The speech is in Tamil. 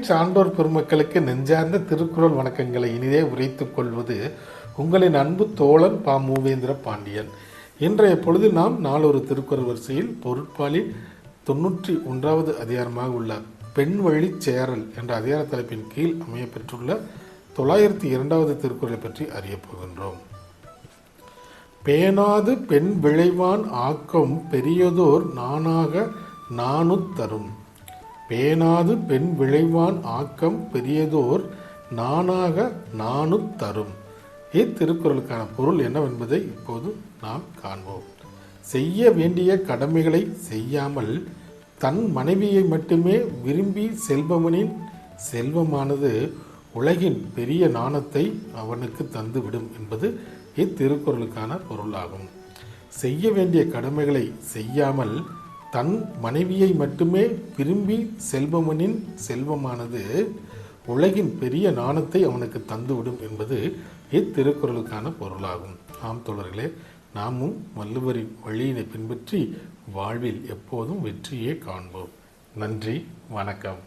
சான்றோர் பெருமக்களுக்கு நெஞ்சார்ந்த திருக்குறள் வணக்கங்களை இனிதே உரைத்துக் கொள்வது உங்களின் அன்பு தோழன் பா. மூவேந்திர பாண்டியன். இன்றைய பொழுது நாம் நாளொரு திருக்குறள் வரிசையில் பொருட்பாலில் தொன்னூற்றி ஒன்றாவது அதிகாரமாக உள்ள பெண் வழி சேரல் என்ற அதிகார தலைப்பின் கீழ் அமையப்பெற்றுள்ள தொள்ளாயிரத்தி இரண்டாவது திருக்குறளை பற்றி அறியப் போகின்றோம். பேணாது பெண் விளைவான் ஆக்கம் பெரியதோர் நானாக நானு தரும். பேணாது பெண் விளைவான் ஆக்கம் பெரியதோர் நானாக நானும் தரும். இத்திருக்குறளுக்கான பொருள் என்னவென்பதை இப்போது நாம் காண்போம். செய்ய வேண்டிய கடமைகளை செய்யாமல் தன் மனைவியை மட்டுமே விரும்பி செல்பவனின் செல்வமானது உலகின் பெரிய நாணத்தை அவனுக்கு தந்துவிடும் என்பது இத்திருக்குறளுக்கான பொருளாகும். செய்ய வேண்டிய கடமைகளை செய்யாமல் தன் மனைவியை மட்டுமே விரும்பி செல்பவனின் செல்வமானது உலகின் பெரிய நாணத்தை அவனுக்கு தந்துவிடும் என்பது இத்திருக்குறளுக்கான பொருளாகும். ஆம் தொடர்களே நாமும் வள்ளுவரின் வழியினை பின்பற்றி வாழ்வில் எப்போதும் வெற்றியே காண்போம். நன்றி வணக்கம்.